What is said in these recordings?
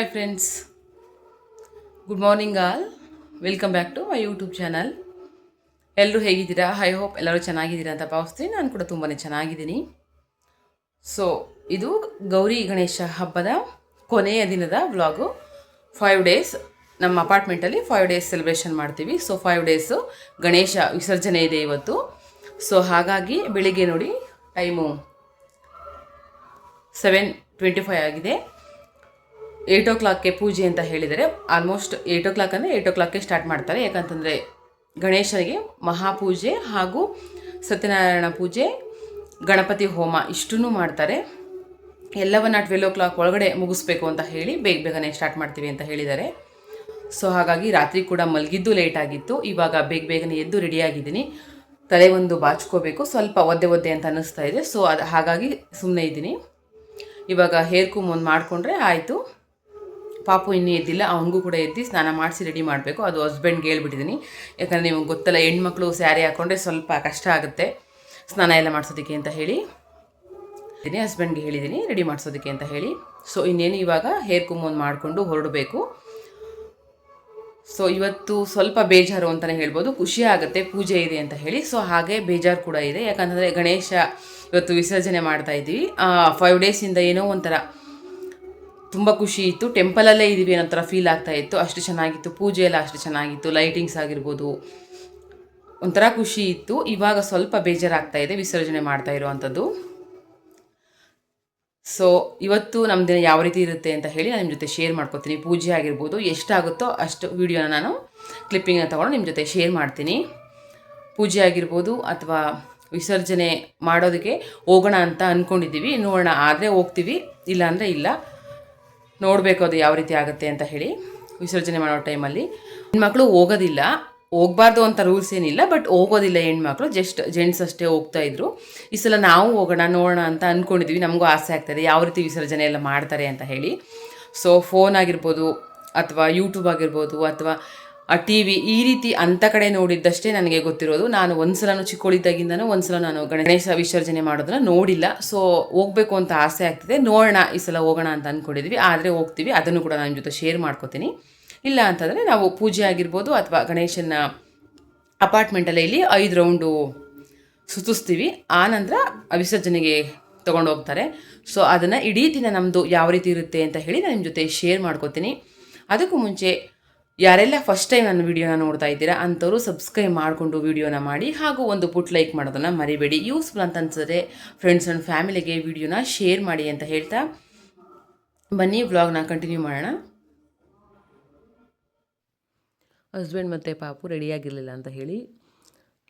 Hi friends good morning all welcome back to my YouTube channel ಎಲ್ಲರೂ ಹೇಗಿದ್ದೀರಾ? I hope ಎಲ್ಲರೂ ಚೆನ್ನಾಗಿದ್ದೀರಾ ಅಂತ ಭಾವಿಸ್ತೀನಿ. ನಾನು ಕೂಡ ತುಂಬಾ ಚೆನ್ನಾಗಿದ್ದೀನಿ. ಸೊ ಇದು ಗೌರಿ ಗಣೇಶ ಹಬ್ಬದ ಕೊನೆಯ ದಿನದ ವ್ಲಾಗು ಫೈವ್ ಡೇಸ್ ನಮ್ಮ ಅಪಾರ್ಟ್ಮೆಂಟಲ್ಲಿ ಫೈವ್ ಡೇಸ್ ಸೆಲೆಬ್ರೇಷನ್ ಮಾಡ್ತೀವಿ. ಸೊ ಫೈವ್ ಡೇಸು ಗಣೇಶ ವಿಸರ್ಜನೆ ಇದೆ ಇವತ್ತು. ಸೊ ಹಾಗಾಗಿ ಬೆಳಿಗ್ಗೆ ನೋಡಿ ಟೈಮು ಸೆವೆನ್ ಟ್ವೆಂಟಿ ಫೈವ್ ಆಗಿದೆ. ಏಯ್ಟ್ ಓ ಕ್ಲಾಕ್ಗೆ ಪೂಜೆ ಅಂತ ಹೇಳಿದರೆ ಆಲ್ಮೋಸ್ಟ್ ಏಯ್ಟ್ ಓ ಕ್ಲಾಕ್ ಅಂದರೆ ಏಯ್ಟ್ ಓ ಕ್ಲಾಕ್ಗೆ ಸ್ಟಾರ್ಟ್ ಮಾಡ್ತಾರೆ. ಯಾಕಂತಂದರೆ ಗಣೇಶನಿಗೆ ಮಹಾಪೂಜೆ ಹಾಗೂ ಸತ್ಯನಾರಾಯಣ ಪೂಜೆ, ಗಣಪತಿ ಹೋಮ ಇಷ್ಟೂ ಮಾಡ್ತಾರೆ. ಎಲ್ಲವನ್ನ ಟ್ವೆಲ್ ಓ ಕ್ಲಾಕ್ ಒಳಗಡೆ ಮುಗಿಸ್ಬೇಕು ಅಂತ ಹೇಳಿ ಬೇಗ ಬೇಗನೆ ಸ್ಟಾರ್ಟ್ ಮಾಡ್ತೀವಿ ಅಂತ ಹೇಳಿದ್ದಾರೆ. ಸೊ ಹಾಗಾಗಿ ರಾತ್ರಿ ಕೂಡ ಮಲಗಿದ್ದು ಲೇಟ್ ಆಗಿತ್ತು. ಇವಾಗ ಬೇಗ ಬೇಗನೆ ಎದ್ದು ರೆಡಿಯಾಗಿದ್ದೀನಿ ತಲೆ ಒಂದು ಬಾಚ್ಕೋಬೇಕು. ಸ್ವಲ್ಪ ಒದ್ದೆ ಒದ್ದೆ ಅಂತ ಅನ್ನಿಸ್ತಾ ಇದೆ. ಸೊ ಅದು ಹಾಗಾಗಿ ಸುಮ್ಮನೆ ಇದ್ದೀನಿ. ಇವಾಗ ಹೇರ್ ಕೂಮ್ ಒಂದು ಮಾಡಿಕೊಂಡ್ರೆ ಆಯಿತು. ಪಾಪು ಇನ್ನೂ ಎದ್ದಿಲ್ಲ, ಅವನಿಗೂ ಕೂಡ ಎದ್ದು ಸ್ನಾನ ಮಾಡಿಸಿ ರೆಡಿ ಮಾಡಬೇಕು. ಅದು ಹಸ್ಬೆಂಡ್ಗೆ ಹೇಳ್ಬಿಟ್ಟಿದ್ದೀನಿ. ಯಾಕಂದರೆ ನಿಮಗೆ ಗೊತ್ತಲ್ಲ, ಹೆಣ್ಮಕ್ಳು ಸ್ಯಾರಿ ಹಾಕ್ಕೊಂಡ್ರೆ ಸ್ವಲ್ಪ ಕಷ್ಟ ಆಗುತ್ತೆ. ಸ್ನಾನ ಎಲ್ಲ ಮಾಡಿಸೋದಕ್ಕೆ ಅಂತ ಹೇಳಿ ಇದ್ದೀನಿ ಹಸ್ಬೆಂಡ್ಗೆ ಹೇಳಿದ್ದೀನಿ, ರೆಡಿ ಮಾಡಿಸೋದಕ್ಕೆ ಅಂತ ಹೇಳಿ. ಸೊ ಇನ್ನೇನು ಇವಾಗ ಹೇರ್ ಕುಮ್ಮೊಂದು ಮಾಡಿಕೊಂಡು ಹೊರಡಬೇಕು. ಸೊ ಇವತ್ತು ಸ್ವಲ್ಪ ಬೇಜಾರು ಅಂತಲೇ ಹೇಳ್ಬೋದು. ಖುಷಿ ಆಗುತ್ತೆ, ಪೂಜೆ ಇದೆ ಅಂತ ಹೇಳಿ. ಸೊ ಹಾಗೆ ಬೇಜಾರು ಕೂಡ ಇದೆ. ಯಾಕಂತಂದರೆ ಗಣೇಶ ಇವತ್ತು ವಿಸರ್ಜನೆ ಮಾಡ್ತಾ ಇದ್ದೀವಿ. ಫೈವ್ ಡೇಸಿಂದ ಏನೋ ಒಂಥರ ತುಂಬ ಖುಷಿ ಇತ್ತು. ಟೆಂಪಲಲ್ಲೇ ಇದ್ದೀವಿ ಅನ್ನೋ ಥರ ಫೀಲ್ ಆಗ್ತಾ ಇತ್ತು. ಅಷ್ಟು ಚೆನ್ನಾಗಿತ್ತು. ಪೂಜೆ ಎಲ್ಲ ಅಷ್ಟು ಚೆನ್ನಾಗಿತ್ತು. ಲೈಟಿಂಗ್ಸ್ ಆಗಿರ್ಬೋದು. ಒಂಥರ ಖುಷಿ ಇತ್ತು. ಇವಾಗ ಸ್ವಲ್ಪ ಬೇಜಾರಾಗ್ತಾ ಇದೆ. ವಿಸರ್ಜನೆ ಮಾಡ್ತಾ ಇರುವಂಥದ್ದು. ಸೊ ಇವತ್ತು ನಮ್ಮ ದಿನ ಯಾವ ರೀತಿ ಇರುತ್ತೆ ಅಂತ ಹೇಳಿ ನಾನು ನಿಮ್ಮ ಜೊತೆ ಶೇರ್ ಮಾಡ್ಕೊತೀನಿ. ಪೂಜೆ ಆಗಿರ್ಬೋದು, ಎಷ್ಟಾಗುತ್ತೋ ಅಷ್ಟು ವೀಡಿಯೋನ ನಾನು ಕ್ಲಿಪ್ಪಿಂಗನ್ನು ತೊಗೊಂಡು ನಿಮ್ಮ ಜೊತೆ ಶೇರ್ ಮಾಡ್ತೀನಿ. ಪೂಜೆ ಆಗಿರ್ಬೋದು ಅಥವಾ ವಿಸರ್ಜನೆ ಮಾಡೋದಕ್ಕೆ ಹೋಗೋಣ ಅಂತ ಅಂದ್ಕೊಂಡಿದ್ದೀವಿ ನೋಡೋಣ. ಆದರೆ ಹೋಗ್ತೀವಿ. ಇಲ್ಲ ಅಂದರೆ ಇಲ್ಲ. ನೋಡಬೇಕು ಅದು ಯಾವ ರೀತಿ ಆಗುತ್ತೆ ಅಂತ ಹೇಳಿ ವಿಸರ್ಜನೆ ಮಾಡೋ ಟೈಮಲ್ಲಿ. ಹೆಣ್ಮಕ್ಳು ಹೋಗೋದಿಲ್ಲ, ಹೋಗ್ಬಾರ್ದು ಅಂತ ರೂಲ್ಸ್ ಏನಿಲ್ಲ, ಬಟ್ ಹೋಗೋದಿಲ್ಲ ಹೆಣ್ಮಕ್ಳು, ಜಸ್ಟ್ ಜೆಂಟ್ಸ್ ಅಷ್ಟೇ ಹೋಗ್ತಾ ಇದ್ರು. ಈ ಸಲ ನಾವು ಹೋಗೋಣ, ನೋಡೋಣ ಅಂತ ಅಂದ್ಕೊಂಡಿದ್ವಿ ನಮಗೂ ಆಸೆ ಆಗ್ತದೆ, ಯಾವ ರೀತಿ ವಿಸರ್ಜನೆ ಎಲ್ಲ ಮಾಡ್ತಾರೆ ಅಂತ ಹೇಳಿ. ಸೊ ಫೋನ್ ಆಗಿರ್ಬೋದು ಅಥವಾ ಯೂಟ್ಯೂಬ್ ಆಗಿರ್ಬೋದು ಅಥವಾ ಟಿ ವಿ ಈ ರೀತಿ ಅಂಥ ಕಡೆ ನೋಡಿದ್ದಷ್ಟೇ ನನಗೆ ಗೊತ್ತಿರೋದು. ನಾನು ಒಂದ್ಸಲನೂ ಚಿಕ್ಕೋಳಿದ್ದಾಗಿಂದನೂ ಒಂದ್ಸಲ ನಾನು ಗಣೇಶ ವಿಸರ್ಜನೆ ಮಾಡೋದನ್ನ ನೋಡಿಲ್ಲ. ಸೊ ಹೋಗ್ಬೇಕು ಅಂತ ಆಸೆ ಆಗ್ತಿದೆ. ನೋಡೋಣ, ಈ ಸಲ ಹೋಗೋಣ ಅಂತ ಅಂದ್ಕೊಂಡಿದ್ವಿ ಆದರೆ ಹೋಗ್ತೀವಿ. ಅದನ್ನು ಕೂಡ ನನ್ನ ಜೊತೆ ಶೇರ್ ಮಾಡ್ಕೋತೀನಿ. ಇಲ್ಲ ಅಂತಂದರೆ ನಾವು ಪೂಜೆ ಆಗಿರ್ಬೋದು ಅಥವಾ ಗಣೇಶನ ಅಪಾರ್ಟ್ಮೆಂಟಲ್ಲೇ ಇಲ್ಲಿ ಐದು ರೌಂಡು ಸುತ್ತಿಸ್ತೀವಿ. ಆ ನಂತರ ವಿಸರ್ಜನೆಗೆ ತೊಗೊಂಡು ಹೋಗ್ತಾರೆ. ಸೊ ಅದನ್ನು ಇಡೀ ದಿನ ನಮ್ಮದು ಯಾವ ರೀತಿ ಇರುತ್ತೆ ಅಂತ ಹೇಳಿ ನಾನು ನಿಮ್ಮ ಜೊತೆ ಶೇರ್ ಮಾಡ್ಕೋತೀನಿ. ಅದಕ್ಕೂ ಮುಂಚೆ ಯಾರೆಲ್ಲ ಫಸ್ಟ್ ಟೈಮ್ ನನ್ನ ವಿಡಿಯೋನ ನೋಡ್ತಾ ಇದ್ದೀರಾ, ಅಂಥವ್ರು ಸಬ್ಸ್ಕ್ರೈಬ್ ಮಾಡಿಕೊಂಡು ವಿಡಿಯೋನ ಮಾಡಿ, ಹಾಗೂ ಒಂದು ಪುಟ್ ಲೈಕ್ ಮಾಡೋದನ್ನು ಮರಿಬೇಡಿ. ಯೂಸ್ಫುಲ್ ಅಂತ ಅನ್ಸಿದ್ರೆ ಫ್ರೆಂಡ್ಸ್ ಆ್ಯಂಡ್ ಫ್ಯಾಮಿಲಿಗೆ ವಿಡಿಯೋನ ಶೇರ್ ಮಾಡಿ ಅಂತ ಹೇಳ್ತಾ ಬನ್ನಿ ವ್ಲಾಗ್ನ ಕಂಟಿನ್ಯೂ ಮಾಡೋಣ. ಹಸ್ಬೆಂಡ್ ಮತ್ತು ಪಾಪು ರೆಡಿಯಾಗಿರಲಿಲ್ಲ ಅಂತ ಹೇಳಿ,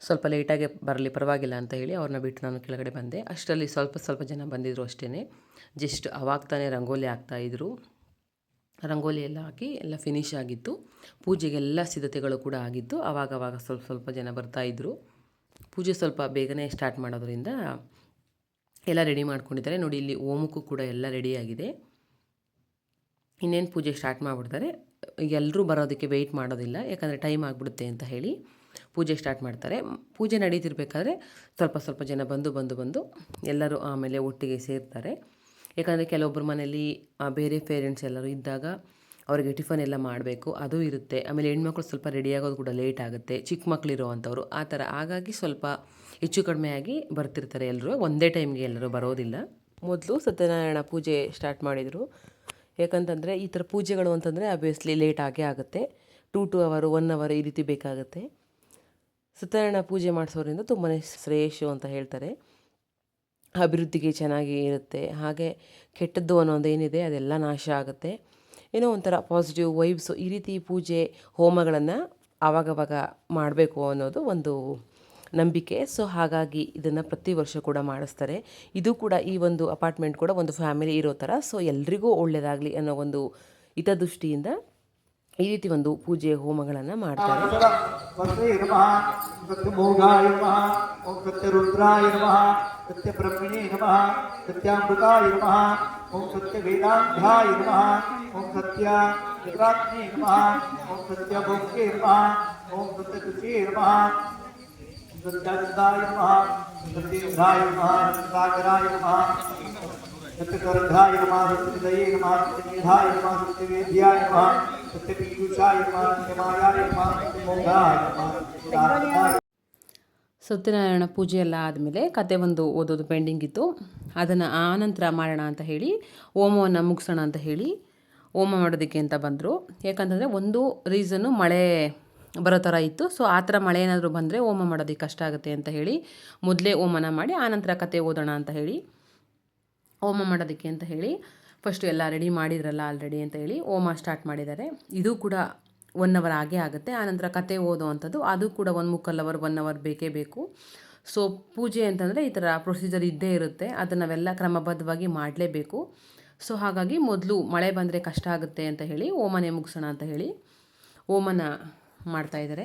ಸ್ವಲ್ಪ ಲೇಟಾಗಿ ಬರಲಿ, ಪರವಾಗಿಲ್ಲ ಅಂತ ಹೇಳಿ ಅವ್ರನ್ನ ಬಿಟ್ಟು ನಾನು ಕೆಳಗಡೆ ಬಂದೆ. ಅಷ್ಟರಲ್ಲಿ ಸ್ವಲ್ಪ ಸ್ವಲ್ಪ ಜನ ಬಂದಿದ್ದರು ಅಷ್ಟೇ ಜಸ್ಟ್ ಅವಾಗ ತಾನೇ ರಂಗೋಲಿ ಹಾಕ್ತಾಯಿದ್ರು ರಂಗೋಲಿ ಎಲ್ಲ ಹಾಕಿ ಎಲ್ಲ ಫಿನಿಶ್ ಆಗಿತ್ತು. ಪೂಜೆಗೆಲ್ಲ ಸಿದ್ಧತೆಗಳು ಕೂಡ ಆಗಿತ್ತು. ಆವಾಗವಾಗ ಸ್ವಲ್ಪ ಸ್ವಲ್ಪ ಜನ ಬರ್ತಾಯಿದ್ರು ಪೂಜೆ ಸ್ವಲ್ಪ ಬೇಗನೆ ಸ್ಟಾರ್ಟ್ ಮಾಡೋದ್ರಿಂದ ಎಲ್ಲ ರೆಡಿ ಮಾಡ್ಕೊಂಡಿದ್ದಾರೆ. ನೋಡಿ, ಇಲ್ಲಿ ಓಮಕ್ಕೂ ಕೂಡ ಎಲ್ಲ ರೆಡಿಯಾಗಿದೆ ಇನ್ನೇನು ಪೂಜೆ ಸ್ಟಾರ್ಟ್ ಮಾಡಿಬಿಡ್ತಾರೆ? ಎಲ್ಲರೂ ಬರೋದಕ್ಕೆ ವೆಯ್ಟ್ ಮಾಡೋದಿಲ್ಲ. ಯಾಕಂದರೆ ಟೈಮ್ ಆಗಿಬಿಡುತ್ತೆ ಅಂತ ಹೇಳಿ ಪೂಜೆ ಸ್ಟಾರ್ಟ್ ಮಾಡ್ತಾರೆ. ಪೂಜೆ ನಡೀತಿರ್ಬೇಕಾದ್ರೆ ಸ್ವಲ್ಪ ಸ್ವಲ್ಪ ಜನ ಬಂದು ಬಂದು ಬಂದು ಎಲ್ಲರೂ ಆಮೇಲೆ ಒಟ್ಟಿಗೆ ಸೇರ್ತಾರೆ. ಯಾಕಂದರೆ ಕೆಲವೊಬ್ಬರ ಮನೇಲಿ ಬೇರೆ ಪೇರೆಂಟ್ಸ್ ಎಲ್ಲರೂ ಇದ್ದಾಗ ಅವರಿಗೆ ಟಿಫನ್ ಎಲ್ಲ ಮಾಡಬೇಕು, ಅದು ಇರುತ್ತೆ. ಆಮೇಲೆ ಹೆಣ್ಮಕ್ಳು ಸ್ವಲ್ಪ ರೆಡಿ ಆಗೋದು ಕೂಡ ಲೇಟ್ ಆಗುತ್ತೆ. ಚಿಕ್ಕ ಮಕ್ಳು ಇರೋವಂಥವ್ರು, ಆ ಥರ. ಹಾಗಾಗಿ ಸ್ವಲ್ಪ ಹೆಚ್ಚು ಕಡಿಮೆ ಆಗಿ ಬರ್ತಿರ್ತಾರೆ ಎಲ್ಲರೂ ಒಂದೇ ಟೈಮ್ಗೆ ಎಲ್ಲರೂ ಬರೋದಿಲ್ಲ. ಮೊದಲು ಸತ್ಯನಾರಾಯಣ ಪೂಜೆ ಸ್ಟಾರ್ಟ್ ಮಾಡಿದರು. ಯಾಕಂತಂದರೆ ಈ ಥರ ಪೂಜೆಗಳು ಅಂತಂದರೆ ಅಬ್ವಿಯಸ್ಲಿ ಲೇಟ್ ಆಗೇ ಆಗುತ್ತೆ. ಟೂ ಟು ಅವರು ಒನ್ ಅವರ್ ಈ ರೀತಿ ಬೇಕಾಗುತ್ತೆ. ಸತ್ಯನಾರಾಯಣ ಪೂಜೆ ಮಾಡಿಸೋರಿಂದ ತುಂಬಾ ಶ್ರೇಯಸ್ಸು ಅಂತ ಹೇಳ್ತಾರೆ. ಅಭಿವೃದ್ಧಿಗೆ ಚೆನ್ನಾಗಿ ಇರುತ್ತೆ. ಹಾಗೆ ಕೆಟ್ಟದ್ದು ಅನ್ನೋದು ಏನಿದೆ ಅದೆಲ್ಲ ನಾಶ ಆಗುತ್ತೆ. ಏನೋ ಒಂಥರ ಪಾಸಿಟಿವ್ ವೈಬ್ಸು ಈ ರೀತಿ ಪೂಜೆ, ಹೋಮಗಳನ್ನು ಆವಾಗವಾಗ ಮಾಡಬೇಕು ಅನ್ನೋದು ಒಂದು ನಂಬಿಕೆ. ಸೊ ಹಾಗಾಗಿ ಇದನ್ನು ಪ್ರತಿ ವರ್ಷ ಕೂಡ ಮಾಡಿಸ್ತಾರೆ. ಇದು ಕೂಡ ಈ ಒಂದು ಅಪಾರ್ಟ್ಮೆಂಟ್ ಕೂಡ ಒಂದು ಫ್ಯಾಮಿಲಿ ಇರೋ ಥರ ಸೊ ಎಲ್ರಿಗೂ ಒಳ್ಳೆಯದಾಗಲಿ ಅನ್ನೋ ಒಂದು ಹಿತದೃಷ್ಟಿಯಿಂದ ಈ ರೀತಿ ಒಂದು ಪೂಜೆ ಹೋಮಗಳನ್ನು ಮಾಡ್ತಾರೆ. ಸತ್ಯ ವಿಕ್ರಾತ್ಮೇ ನಮಃ ಓಂ ಸತ್ಯಭೋಗ್ಯೇ ನಮಃ ಓಂ ಸತ್ಯಕೃಷೇ ನಮಃ ಸತ್ಯಾನಂದಾಯ ನಮಃ ಸತ್ಯೇಂದ್ರಾಯ ನಮಃ ಸಾಗರಾಯ ನಮಃ सत्यकरन्धाय नमः सत्यदये नमः सत्यमेधाय नमः सत्यवेद्याय नमः सत्यपीयूषाय नमः सत्यमायाय नमः सत्यमोघाय नमः सत्यदानवाय ಸತ್ಯನಾರಾಯಣ ಪೂಜೆ ಎಲ್ಲ ಆದಮೇಲೆ ಕತೆ ಒಂದು ಓದೋದು ಪೆಂಡಿಂಗ್ ಇತ್ತು ಅದನ್ನು ಆನಂತರ ಮಾಡೋಣ ಅಂತ ಹೇಳಿ ಹೋಮವನ್ನು ಮುಗಿಸೋಣ ಅಂತ ಹೇಳಿ ಹೋಮ ಮಾಡೋದಕ್ಕೆ ಅಂತ ಬಂದರು ಯಾಕಂತಂದರೆ ಒಂದು ರೀಸನ್ನು ಮಳೆ ಬರೋ ಥರ ಇತ್ತು ಸೊ ಆ ಥರ ಮಳೆ ಏನಾದರೂ ಬಂದರೆ ಹೋಮ ಮಾಡೋದಕ್ಕೆ ಕಷ್ಟ ಆಗುತ್ತೆ ಅಂತ ಹೇಳಿ ಮೊದಲೇ ಹೋಮನ ಮಾಡಿ ಆನಂತರ ಕತೆ ಓದೋಣ ಅಂತ ಹೇಳಿ ಹೋಮ ಮಾಡೋದಕ್ಕೆ ಅಂತ ಹೇಳಿ ಫಸ್ಟು ಎಲ್ಲ ರೆಡಿ ಮಾಡಿದ್ರಲ್ಲ ಆಲ್ರೆಡಿ ಅಂತ ಹೇಳಿ ಹೋಮ ಸ್ಟಾರ್ಟ್ ಮಾಡಿದ್ದಾರೆ. ಇದು ಕೂಡ ಒನ್ ಅವರ್ ಆಗೇ ಆಗುತ್ತೆ. ಆನಂತರ ಕತೆ ಓದೋ ಅಂಥದ್ದು ಅದು ಕೂಡ ಒಂದು ಮುಕ್ಕಲ್ ಅವರ್ ಒನ್ ಅವರ್ ಬೇಕೇ ಬೇಕು. ಸೊ ಪೂಜೆ ಅಂತಂದರೆ ಈ ಥರ ಪ್ರೊಸೀಜರ್ ಇದ್ದೇ ಇರುತ್ತೆ. ಅದನ್ನು ನಾವೆಲ್ಲ ಕ್ರಮಬದ್ಧವಾಗಿ ಮಾಡಲೇಬೇಕು. ಸೊ ಹಾಗಾಗಿ ಮೊದಲು ಮಳೆ ಬಂದರೆ ಕಷ್ಟ ಆಗುತ್ತೆ ಅಂತ ಹೇಳಿ ಓಮನೆ ಮುಗಿಸೋಣ ಅಂತ ಹೇಳಿ ಓಮನ ಮಾಡ್ತಾಯಿದ್ದಾರೆ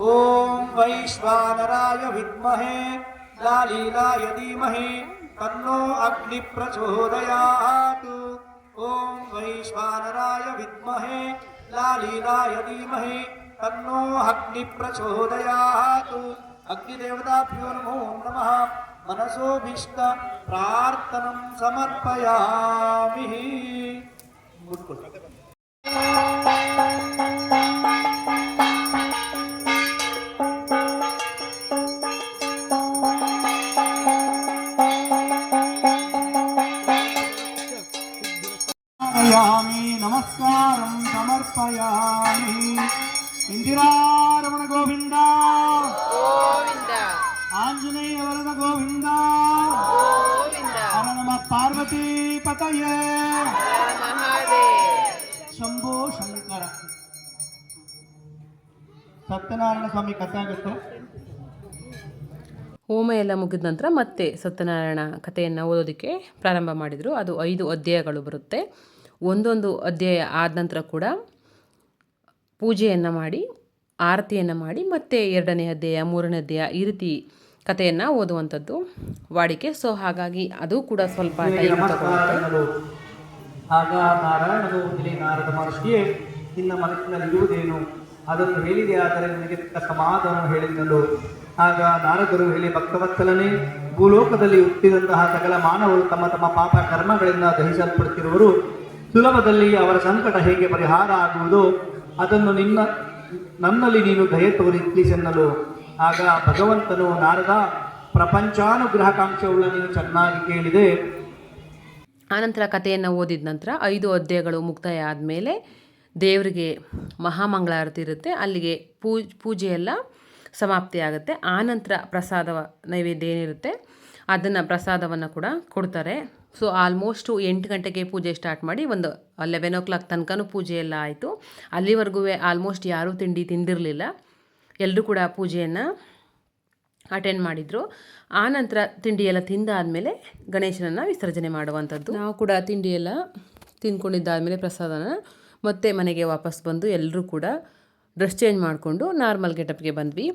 ओम वैश्वानराय विद्महे, लालीलाय धीमहे, तन्नो अग्निप्रचोदयात्। ओम वैश्वानराय विद्महे, लालीलाय धीमहे, तन्नो अग्निप्रचोदयात्। अग्निदेवताभ्यो नमो नमः। मनसोभीष्ट प्रार्थना समर्पयामि। ಸಮರ್ಪಯಾಮಿ ನಮಸ್ಕಾರಂ ಸಮರ್ಪಯಾಮಿ. ಇಂದಿರಾರಮಣ ಗೋವಿಂದ. ಆಂಜನೇಯ ವರದ ಗೋವಿಂದ. ಹರ ನಮ ಪಾರ್ವತಿ ಪತಯೇ. ಶಂಭೋ ಶಂಕರ. ಸತ್ಯನಾರಾಯಣ ಸ್ವಾಮಿ ಕಥೆ ಆಗುತ್ತೆ. ಹೋಮ ಎಲ್ಲ ಮುಗಿದ ನಂತರ ಮತ್ತೆ ಸತ್ಯನಾರಾಯಣ ಕಥೆಯನ್ನು ಓದೋದಕ್ಕೆ ಪ್ರಾರಂಭ ಮಾಡಿದರು. ಅದು ಐದು ಅಧ್ಯಾಯಗಳು ಬರುತ್ತೆ. ಒಂದೊಂದು ಅಧ್ಯಾಯ ಆದ ನಂತರ ಕೂಡ ಪೂಜೆಯನ್ನು ಮಾಡಿ ಆರತಿಯನ್ನು ಮಾಡಿ ಮತ್ತೆ ಎರಡನೇ ಅಧ್ಯಾಯ ಮೂರನೇ ಅಧ್ಯಾಯ ಈ ರೀತಿ ಕಥೆಯನ್ನು ಓದುವಂಥದ್ದು ವಾಡಿಕೆ. ಸೊ ಹಾಗಾಗಿ ಅದು ಕೂಡ ಸ್ವಲ್ಪ ಟೈಮ್ ಆಗ ನಾರಾಯಣನು ಇಲ್ಲಿ ನಾರದ ಮಹರ್ಷಿಯೇ ನಿನ್ನ ಮನಸ್ಸಿನಲ್ಲಿ ಇರುವುದೇನು? ಅದನ್ನು ಹೇಳಿದೆ ಆದರೆ ನಿನಗೆ ತಕ್ಕ ಸಮಾಧಾನ ಹೇಳಿದ್ದನು. ಆಗ ನಾರದರು ಹೇಳಿ ಭಕ್ತವತ್ಸಲನೇ ಭೂಲೋಕದಲ್ಲಿ ಹುಟ್ಟಿದಂತಹ ಸಕಲ ಮಾನವರು ತಮ್ಮ ತಮ್ಮ ಪಾಪ ಕರ್ಮಗಳಿಂದ ದಹಿಸಲ್ಪಡುತ್ತಿರುವರು. ಸುಲಭದಲ್ಲಿ ಅವರ ಸಂಕಟ ಹೇಗೆ ಪರಿಹಾರ ಆಗುವುದು, ಅದನ್ನು ನಿನ್ನ, ನನ್ನಲ್ಲಿ ನೀನು ದಯ ತೋರಿ ತಿಳಿಸೆನ್ನಲು. ಆಗ ಭಗವಂತನು, ನಾರದ ಪ್ರಪಂಚಾನುಗ್ರಹಕಾಂಕ್ಷವುಳ್ಳ ನೀನು ಚೆನ್ನಾಗಿ ಕೇಳಿದೆ. ಆನಂತರ ಕಥೆಯನ್ನು ಓದಿದ ನಂತರ ಐದು ಅಧ್ಯಾಯಗಳು ಮುಕ್ತಾಯ ಆದಮೇಲೆ ದೇವರಿಗೆ ಮಹಾಮಂಗಳಾರತಿ ಇರುತ್ತೆ. ಅಲ್ಲಿಗೆ ಪೂಜ್ ಪೂಜೆ ಸಮಾಪ್ತಿಯಾಗುತ್ತೆ ಆನಂತರ ಪ್ರಸಾದ ನೈವೇದ್ಯ ಏನಿರುತ್ತೆ, ಅದನ್ನು ಪ್ರಸಾದವನ್ನು ಕೂಡ ಕೊಡ್ತಾರೆ. ಸೊ ಆಲ್ಮೋಸ್ಟು ಎಂಟು ಗಂಟೆಗೆ ಪೂಜೆ ಸ್ಟಾರ್ಟ್ ಮಾಡಿ ಒಂದು ಲೆವೆನ್ ಓ ಕ್ಲಾಕ್ ತನಕನೂ ಪೂಜೆ ಎಲ್ಲ ಆಯಿತು. ಅಲ್ಲಿವರೆಗೂ ಆಲ್ಮೋಸ್ಟ್ ಯಾರೂ ತಿಂಡಿ ತಿಂದಿರಲಿಲ್ಲ. ಎಲ್ಲರೂ ಕೂಡ ಪೂಜೆಯನ್ನು ಅಟೆಂಡ್ ಮಾಡಿದರು. ಆ ನಂತರ ತಿಂಡಿ ಎಲ್ಲ ತಿಂದಾದಮೇಲೆ ಗಣೇಶನನ್ನು ವಿಸರ್ಜನೆ ಮಾಡುವಂಥದ್ದು. ನಾವು ಕೂಡ ತಿಂಡಿ ಎಲ್ಲ ತಿಂದ್ಕೊಂಡಿದ್ದಾದಮೇಲೆ ಪ್ರಸಾದನ ಮತ್ತೆ ಮನೆಗೆ ವಾಪಸ್ ಬಂದು ಎಲ್ಲರೂ ಕೂಡ ಡ್ರೆಸ್ ಚೇಂಜ್ ಮಾಡಿಕೊಂಡು ನಾರ್ಮಲ್ ಗೆಟಪ್ಗೆ ಬಂದ್ವಿ.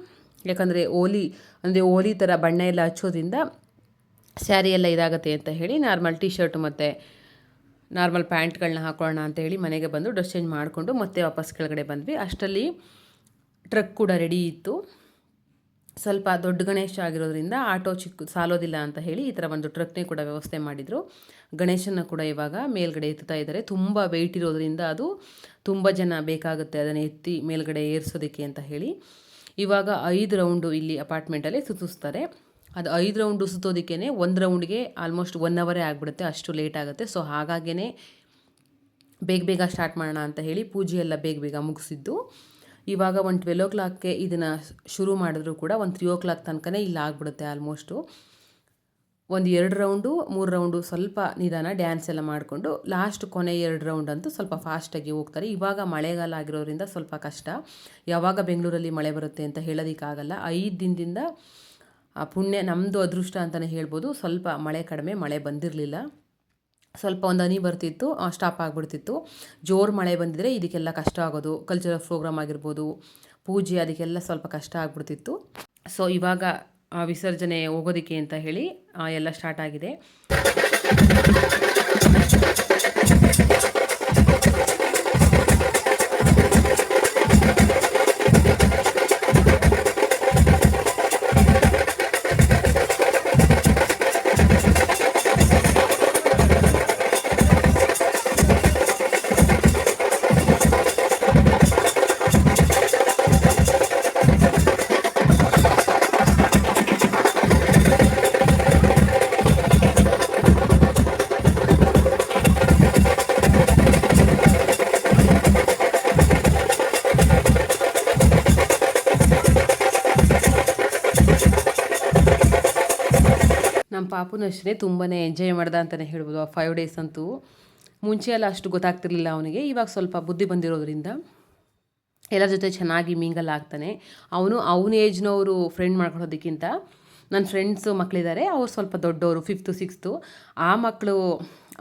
ಯಾಕಂದರೆ ಓಲಿ, ಅಂದರೆ ಓಲಿ ಥರ ಬಣ್ಣ ಎಲ್ಲ ಹಚ್ಚೋದ್ರಿಂದ ಸ್ಯಾರಿ ಎಲ್ಲ ಇದಾಗತ್ತೆ ಅಂತ ಹೇಳಿ ನಾರ್ಮಲ್ ಟಿ ಶರ್ಟ್ ಮತ್ತು ನಾರ್ಮಲ್ ಪ್ಯಾಂಟ್ಗಳನ್ನ ಹಾಕೊಳ್ಳೋಣ ಅಂತ ಹೇಳಿ ಮನೆಗೆ ಬಂದು ಡ್ರೆಸ್ ಚೇಂಜ್ ಮಾಡಿಕೊಂಡು ಮತ್ತೆ ವಾಪಸ್ ಕೆಳಗಡೆ ಬಂದ್ವಿ. ಅಷ್ಟರಲ್ಲಿ ಟ್ರಕ್ ಕೂಡ ರೆಡಿ ಇತ್ತು. ಸ್ವಲ್ಪ ದೊಡ್ಡ ಗಣೇಶ ಆಗಿರೋದ್ರಿಂದ ಆಟೋ ಚಿಕ್ಕ ಸಾಲೋದಿಲ್ಲ ಅಂತ ಹೇಳಿ ಈ ಥರ ಒಂದು ಟ್ರಕ್ನೇ ಕೂಡ ವ್ಯವಸ್ಥೆ ಮಾಡಿದರು. ಗಣೇಶನ ಕೂಡ ಇವಾಗ ಮೇಲ್ಗಡೆ ಎತ್ತುತ್ತಾ ಇದ್ದಾರೆ. ತುಂಬ ವೆಯ್ಟ್ ಇರೋದ್ರಿಂದ ಅದು ತುಂಬ ಜನ ಬೇಕಾಗುತ್ತೆ ಅದನ್ನು ಎತ್ತಿ ಮೇಲ್ಗಡೆ ಏರಿಸೋದಕ್ಕೆ ಅಂತ ಹೇಳಿ. ಇವಾಗ ಐದು ರೌಂಡು ಇಲ್ಲಿ ಅಪಾರ್ಟ್ಮೆಂಟಲ್ಲಿ ಸುತ್ತಿಸ್ತಾರೆ. ಅದು ಐದು ರೌಂಡು ಸುತ್ತೋದಕ್ಕೇ ಒಂದು ರೌಂಡ್ಗೆ ಆಲ್ಮೋಸ್ಟ್ ಒನ್ ಅವರೇ ಆಗಿಬಿಡುತ್ತೆ, ಅಷ್ಟು ಲೇಟ್ ಆಗುತ್ತೆ. ಸೊ ಹಾಗಾಗೇ ಬೇಗ ಬೇಗ ಸ್ಟಾರ್ಟ್ ಮಾಡೋಣ ಅಂತ ಹೇಳಿ ಪೂಜೆ ಎಲ್ಲ ಬೇಗ ಬೇಗ ಮುಗಿಸಿದ್ದು. ಇವಾಗ ಒಂದು ಟ್ವೆಲ್ ಓ ಕ್ಲಾಕ್ಗೆ ಇದನ್ನು ಶುರು ಮಾಡಿದ್ರು ಕೂಡ ಒಂದು ತ್ರೀ ಓ ಕ್ಲಾಕ್ ತನಕನೇ ಇಲ್ಲಿ ಆಗಿಬಿಡುತ್ತೆ ಆಲ್ಮೋಸ್ಟು ಒಂದು ಎರಡು ರೌಂಡು, ಮೂರು ರೌಂಡು ಸ್ವಲ್ಪ ನಿಧಾನ ಡ್ಯಾನ್ಸ್ ಎಲ್ಲ ಮಾಡಿಕೊಂಡು ಲಾಸ್ಟ್ ಕೊನೆ ಎರಡು ರೌಂಡ್ ಅಂತೂ ಸ್ವಲ್ಪ ಫಾಸ್ಟಾಗಿ ಹೋಗ್ತಾರೆ. ಇವಾಗ ಮಳೆಗಾಲ ಆಗಿರೋದ್ರಿಂದ ಸ್ವಲ್ಪ ಕಷ್ಟ. ಯಾವಾಗ ಬೆಂಗಳೂರಲ್ಲಿ ಮಳೆ ಬರುತ್ತೆ ಅಂತ ಹೇಳೋದಕ್ಕಾಗಲ್ಲ. ಐದು ದಿನದಿಂದ ಪುಣ್ಯ ನಮ್ಮದು ಅದೃಷ್ಟ ಅಂತಲೇ ಹೇಳ್ಬೋದು. ಸ್ವಲ್ಪ ಮಳೆ ಕಡಿಮೆ, ಮಳೆ ಬಂದಿರಲಿಲ್ಲ. ಸ್ವಲ್ಪ ಒಂದು ಹನಿ ಬರ್ತಿತ್ತು ಸ್ಟಾಪ್ ಆಗಿಬಿಡ್ತಿತ್ತು. ಜೋರು ಮಳೆ ಬಂದಿದ್ರೆ ಇದಕ್ಕೆಲ್ಲ ಕಷ್ಟ ಆಗೋದು. ಕಲ್ಚರಲ್ ಪ್ರೋಗ್ರಾಮ್ ಆಗಿರ್ಬೋದು, ಪೂಜೆ ಅದಕ್ಕೆಲ್ಲ ಸ್ವಲ್ಪ ಕಷ್ಟ ಆಗಿಬಿಡ್ತಿತ್ತು. ಸೊ ಇವಾಗ ವಿಸರ್ಜನೆ ಹೋಗೋದಕ್ಕೆ ಅಂತ ಹೇಳಿ ಎಲ್ಲ ಸ್ಟಾರ್ಟ್ ಆಗಿದೆ. ಪಾಪುನ ಅಷ್ಟೇ ತುಂಬಾ ಎಂಜಾಯ್ ಮಾಡ್ದ ಅಂತಲೇ ಹೇಳ್ಬೋದು ಆ ಫೈವ್ ಡೇಸ್ ಅಂತೂ. ಮುಂಚೆ ಎಲ್ಲ ಅಷ್ಟು ಗೊತ್ತಾಗ್ತಿರ್ಲಿಲ್ಲ ಅವನಿಗೆ, ಇವಾಗ ಸ್ವಲ್ಪ ಬುದ್ಧಿ ಬಂದಿರೋದ್ರಿಂದ. ಎಲ್ಲರ ಜೊತೆ ಚೆನ್ನಾಗಿ ಮಿಂಗಲ್ ಆಗ್ತಾನೆ. ಅವನು ಅವನ ಏಜ್ನವರು ಫ್ರೆಂಡ್ ಮಾಡ್ಕೊಳ್ಳೋದಕ್ಕಿಂತ ನನ್ನ ಫ್ರೆಂಡ್ಸು ಮಕ್ಕಳಿದ್ದಾರೆ ಅವ್ರು ಸ್ವಲ್ಪ ದೊಡ್ಡವರು ಫಿಫ್ತು ಸಿಕ್ಸ್ತು ಆ ಮಕ್ಕಳು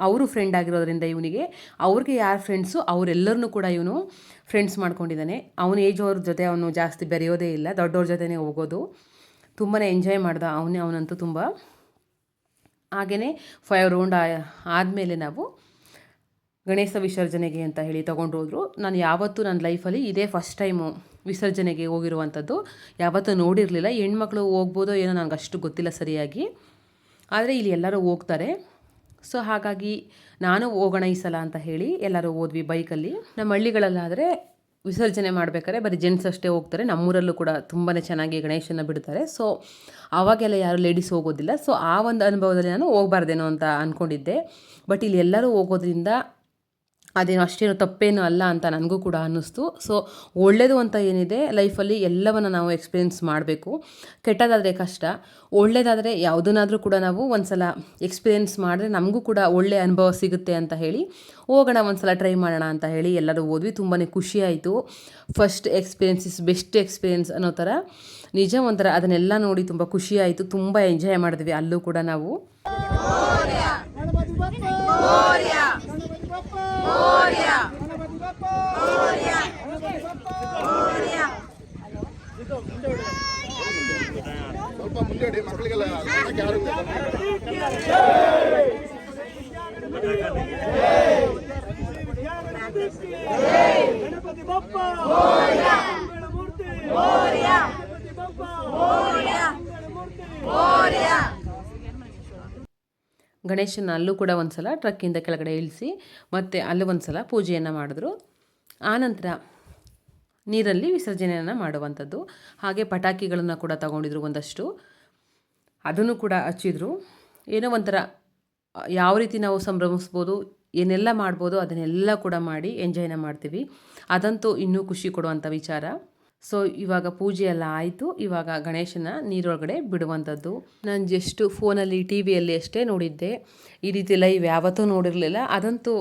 ಅವರು ಫ್ರೆಂಡ್ ಆಗಿರೋದ್ರಿಂದ ಇವನಿಗೆ, ಅವ್ರಿಗೆ ಯಾರು ಫ್ರೆಂಡ್ಸು ಅವರೆಲ್ಲರನ್ನೂ ಕೂಡ ಇವನು ಫ್ರೆಂಡ್ಸ್ ಮಾಡ್ಕೊಂಡಿದ್ದಾನೆ. ಅವನ ಏಜ್ ಅವ್ರ ಜೊತೆ ಅವನು ಜಾಸ್ತಿ ಬೆರೆಯೋದೇ ಇಲ್ಲ, ದೊಡ್ಡವ್ರ ಜೊತೆನೇ ಹೋಗೋದು. ತುಂಬಾ ಎಂಜಾಯ್ ಮಾಡ್ದ ಅವನೇ, ಅವನಂತೂ ತುಂಬ ಹಾಗೆಯೇ ಫೈವ್ ರೌಂಡ್ ಆದಮೇಲೆ ನಾವು ಗಣೇಶ ವಿಸರ್ಜನೆಗೆ ಅಂತ ಹೇಳಿ ತೊಗೊಂಡು ಹೋದರು ನಾನು ಯಾವತ್ತೂ ನನ್ನ ಲೈಫಲ್ಲಿ ಇದೇ ಫಸ್ಟ್ ಟೈಮು ವಿಸರ್ಜನೆಗೆ ಹೋಗಿರುವಂಥದ್ದು. ಯಾವತ್ತೂ ನೋಡಿರಲಿಲ್ಲ. ಹೆಣ್ಮಕ್ಳು ಹೋಗ್ಬೋದೋ ಏನೋ ನನಗೆ ಅಷ್ಟು ಗೊತ್ತಿಲ್ಲ ಸರಿಯಾಗಿ. ಆದರೆ ಇಲ್ಲಿ ಎಲ್ಲರೂ ಹೋಗ್ತಾರೆ. ಸೊ ಹಾಗಾಗಿ ನಾನು ಹೋಗೋಣ ಈ ಸಲ ಅಂತ ಹೇಳಿ ಎಲ್ಲರೂ ಹೋದ್ವಿ ಬೈಕಲ್ಲಿ ನಮ್ಮ ಹಳ್ಳಿಗಳಲ್ಲಾದರೆ ವಿಸರ್ಜನೆ ಮಾಡಬೇಕಾದ್ರೆ ಬರೀ ಜೆಂಟ್ಸ್ ಅಷ್ಟೇ ಹೋಗ್ತಾರೆ. ನಮ್ಮೂರಲ್ಲೂ ಕೂಡ ತುಂಬಾ ಚೆನ್ನಾಗಿ ಗಣೇಶನ ಬಿಡ್ತಾರೆ. ಸೊ ಆವಾಗೆಲ್ಲ ಯಾರು ಲೇಡೀಸ್ ಹೋಗೋದಿಲ್ಲ. ಸೊ ಆ ಒಂದು ಅನುಭವದಲ್ಲಿ ನಾನು ಹೋಗಬಾರ್ದೇನೋ ಅಂತ ಅಂದ್ಕೊಂಡಿದ್ದೆ ಬಟ್ ಇಲ್ಲಿ ಎಲ್ಲರೂ ಹೋಗೋದ್ರಿಂದ ಅದೇನು ಅಷ್ಟೇನು ತಪ್ಪೇನು ಅಲ್ಲ ಅಂತ ನನಗೂ ಕೂಡ ಅನ್ನಿಸ್ತು. ಸೊ ಒಳ್ಳೆಯದು ಅಂತ ಏನಿದೆ, ಲೈಫಲ್ಲಿ ಎಲ್ಲವನ್ನು ನಾವು ಎಕ್ಸ್ಪೀರಿಯೆನ್ಸ್ ಮಾಡಬೇಕು. ಕೆಟ್ಟದಾದರೆ ಕಷ್ಟ ಒಳ್ಳೆಯದಾದರೆ ಯಾವುದನ್ನಾದರೂ ಕೂಡ ನಾವು ಒಂದು ಸಲ ಎಕ್ಸ್ಪೀರಿಯೆನ್ಸ್ ಮಾಡಿದ್ರೆ ನಮಗೂ ಕೂಡ ಒಳ್ಳೆಯ ಅನುಭವ ಸಿಗುತ್ತೆ ಅಂತ ಹೇಳಿ, ಹೋಗೋಣ ಒಂದು ಸಲ ಟ್ರೈ ಮಾಡೋಣ ಅಂತ ಹೇಳಿ ಎಲ್ಲರೂ ಹೋದ್ವಿ. ತುಂಬಾ ಖುಷಿ ಆಯಿತು. First experience is best experience ಅನ್ನೋ ಥರ. ನಿಜ ಒಂಥರ ಅದನ್ನೆಲ್ಲ ನೋಡಿ ತುಂಬ ಖುಷಿ ಆಯಿತು. ತುಂಬ ಎಂಜಾಯ್ ಮಾಡಿದ್ವಿ ಅಲ್ಲೂ ಕೂಡ ನಾವು. ಗಣೇಶನ ಅಲ್ಲೂ ಕೂಡ ಒಂದು ಸಲ ಟ್ರಕ್ಕಿಂದ ಕೆಳಗಡೆ ಇಳಿಸಿ, ಮತ್ತು ಅಲ್ಲೂ ಒಂದು ಸಲ ಪೂಜೆಯನ್ನು ಮಾಡಿದ್ರು. ಆನಂತರ ನೀರಲ್ಲಿ ವಿಸರ್ಜನೆಯನ್ನು ಮಾಡುವಂಥದ್ದು. ಹಾಗೆ ಪಟಾಕಿಗಳನ್ನು ಕೂಡ ತಗೊಂಡಿದ್ರು ಒಂದಷ್ಟು. ಅದನ್ನು ಕೂಡ ಹಚ್ಚಿದ್ರು. ಏನೋ ಒಂಥರ ಯಾವ ರೀತಿ ನಾವು ಸಂಭ್ರಮಿಸ್ಬೋದು, ಏನೆಲ್ಲ ಮಾಡ್ಬೋದು, ಅದನ್ನೆಲ್ಲ ಕೂಡ ಮಾಡಿ ಎಂಜಾಯ್ನ ಮಾಡ್ತೀವಿ. ಅದಂತೂ ಇನ್ನೂ ಖುಷಿ ಕೊಡುವಂಥ ವಿಚಾರ. ಸೊ ಇವಾಗ ಪೂಜೆ ಎಲ್ಲ ಆಯಿತು. ಇವಾಗ ಗಣೇಶನ ನೀರೊಳಗಡೆ ಬಿಡುವಂಥದ್ದು. ನಾನು ಜಸ್ಟ್ ಫೋನಲ್ಲಿ ಟಿ ವಿಯಲ್ಲಿ ಅಷ್ಟೇ ನೋಡಿದ್ದೆ. ಈ ರೀತಿ ಲೈವ್ ಯಾವತ್ತೂ ನೋಡಿರಲಿಲ್ಲ. ಅದಂತೂ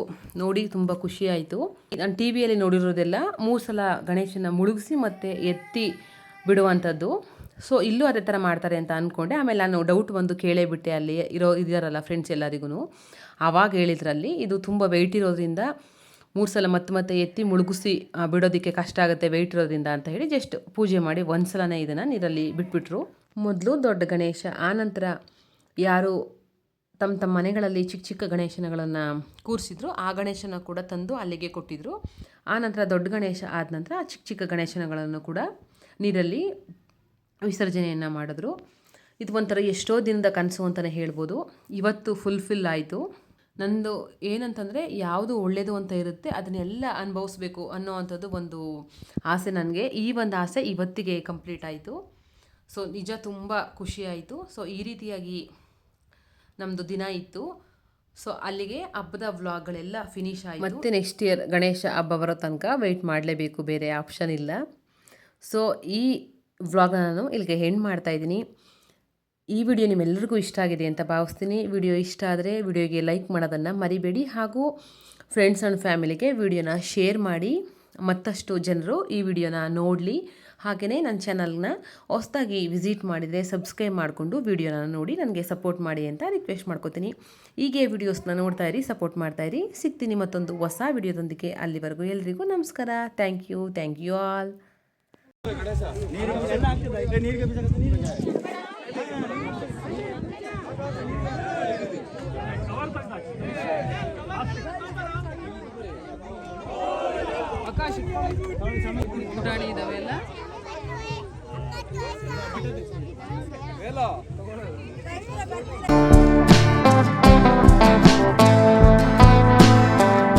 ನೋಡಿ ತುಂಬ ಖುಷಿ ಆಯಿತು. ನಾನು ಟಿ ವಿಯಲ್ಲಿ ನೋಡಿರೋದೆಲ್ಲ ಮೂರು ಸಲ ಗಣೇಶನ ಮುಳುಗಿಸಿ ಮತ್ತು ಎತ್ತಿ ಬಿಡುವಂಥದ್ದು. ಸೊ ಇಲ್ಲೂ ಅದೇ ಥರ ಮಾಡ್ತಾರೆ ಅಂತ ಅಂದ್ಕೊಂಡೆ ಆಮೇಲೆ ನಾನು ಡೌಟ್ ಬಂದು ಕೇಳೇ ಬಿಟ್ಟೆ ಅಲ್ಲಿ ಇರೋ ಇದ್ದಾರಲ್ಲ ಫ್ರೆಂಡ್ಸ್ ಎಲ್ಲರಿಗೂ ಆವಾಗ ಹೇಳಿದ್ರಲ್ಲಿ ಇದು ತುಂಬ ವೆಯ್ಟ್ ಇರೋದ್ರಿಂದ ಮೂರು ಸಲ ಮತ್ತೆ ಮತ್ತೆ ಎತ್ತಿ ಮುಳುಗಿಸಿ ಬಿಡೋದಕ್ಕೆ ಕಷ್ಟ ಆಗುತ್ತೆ ವೆಯ್ಟ್ ಇರೋದ್ರಿಂದ ಅಂತ ಹೇಳಿ ಜಸ್ಟ್ ಪೂಜೆ ಮಾಡಿ ಒಂದು ಸಲನೇ ಇದನ್ನು ನೀರಲ್ಲಿ ಬಿಟ್ಬಿಟ್ರು. ಮೊದಲು ದೊಡ್ಡ ಗಣೇಶ ಆನಂತರ ಯಾರು ತಮ್ಮ ತಮ್ಮ ಮನೆಗಳಲ್ಲಿ ಚಿಕ್ಕ ಚಿಕ್ಕ ಗಣೇಶನಗಳನ್ನು ಕೂರಿಸಿದ್ರು, ಆ ಗಣೇಶನ ಕೂಡ ತಂದು ಅಲ್ಲಿಗೆ ಕೊಟ್ಟಿದ್ರು. ಆನಂತರ ದೊಡ್ಡ ಗಣೇಶ ಆದ ನಂತರ ಚಿಕ್ಕ ಚಿಕ್ಕ ಗಣೇಶನಗಳನ್ನು ಕೂಡ ನೀರಲ್ಲಿ ವಿಸರ್ಜನೆಯನ್ನು ಮಾಡಿದ್ರು. ಇದು ಒಂಥರ ಎಷ್ಟೋ ದಿನದ ಕನಸು ಅಂತಲೇ ಹೇಳ್ಬೋದು. ಇವತ್ತು ಫುಲ್ಫಿಲ್ ಆಯಿತು. ನಂದು ಏನಂತಂದರೆ ಯಾವುದು ಒಳ್ಳೆಯದು ಅಂತ ಇರುತ್ತೆ ಅದನ್ನೆಲ್ಲ ಅನುಭವಿಸ್ಬೇಕು ಅನ್ನೋ ಅಂಥದ್ದು ಒಂದು ಆಸೆ ನನಗೆ. ಈ ಒಂದು ಆಸೆ ಇವತ್ತಿಗೆ ಕಂಪ್ಲೀಟ್ ಆಯಿತು. ಸೊ ನಿಜ ತುಂಬ ಖುಷಿ ಆಯಿತು. ಸೊ ಈ ರೀತಿಯಾಗಿ ನಮ್ಮದು ದಿನ ಇತ್ತು. ಸೊ ಅಲ್ಲಿಗೆ ಹಬ್ಬದ ವ್ಲಾಗ್ಗಳೆಲ್ಲ ಫಿನಿಶ್ ಆಯಿತು. ಮತ್ತೆ ನೆಕ್ಸ್ಟ್ ಇಯರ್ ಗಣೇಶ ಹಬ್ಬ ಬರೋ ತನಕ ವೆಯ್ಟ್ ಮಾಡಲೇಬೇಕು. ಬೇರೆ ಆಪ್ಷನ್ ಇಲ್ಲ. ಸೊ ಈ ವ್ಲಾಗ್ನ ನಾನು ಇಲ್ಲಿಗೆ ಹೆಣ್ಣು ಮಾಡ್ತಾ ಇದ್ದೀನಿ. ಈ ವಿಡಿಯೋ ನಿಮ್ಮೆಲ್ಲರಿಗೂ ಇಷ್ಟ ಆಗಿದೆ ಅಂತ ಭಾವಿಸ್ತೀನಿ. ವಿಡಿಯೋ ಇಷ್ಟ ಆದರೆ ವಿಡಿಯೋಗೆ ಲೈಕ್ ಮಾಡೋದನ್ನು ಮರಿಬೇಡಿ ಹಾಗೂ ಫ್ರೆಂಡ್ಸ್ ಆ್ಯಂಡ್ ಫ್ಯಾಮಿಲಿಗೆ ವಿಡಿಯೋನ ಶೇರ್ ಮಾಡಿ. ಮತ್ತಷ್ಟು ಜನರು ಈ ವಿಡಿಯೋನ ನೋಡಲಿ. ಹಾಗೆಯೇ ನನ್ನ ಚಾನಲ್ನ ಹೊಸದಾಗಿ ವಿಸಿಟ್ ಮಾಡಿದರೆ ಸಬ್ಸ್ಕ್ರೈಬ್ ಮಾಡಿಕೊಂಡು ವಿಡಿಯೋನ ನೋಡಿ, ನನಗೆ ಸಪೋರ್ಟ್ ಮಾಡಿ ಅಂತ ರಿಕ್ವೆಸ್ಟ್ ಮಾಡ್ಕೋತೀನಿ. ಹೀಗೆ ವಿಡಿಯೋಸ್ನ ನೋಡ್ತಾ ಇರಿ ಸಪೋರ್ಟ್ ಮಾಡ್ತಾ ಇರಿ. ಸಿಗ್ತೀನಿ ಮತ್ತೊಂದು ಹೊಸ ವಿಡಿಯೋದೊಂದಿಗೆ ಅಲ್ಲಿವರೆಗೂ ಎಲ್ರಿಗೂ ನಮಸ್ಕಾರ. Thank you thank you all ಪುಟಾಣಿ ಇದಾವೆಲ್ಲ ಬರ್ತೀರಾ ಬರ್ತೀರಾ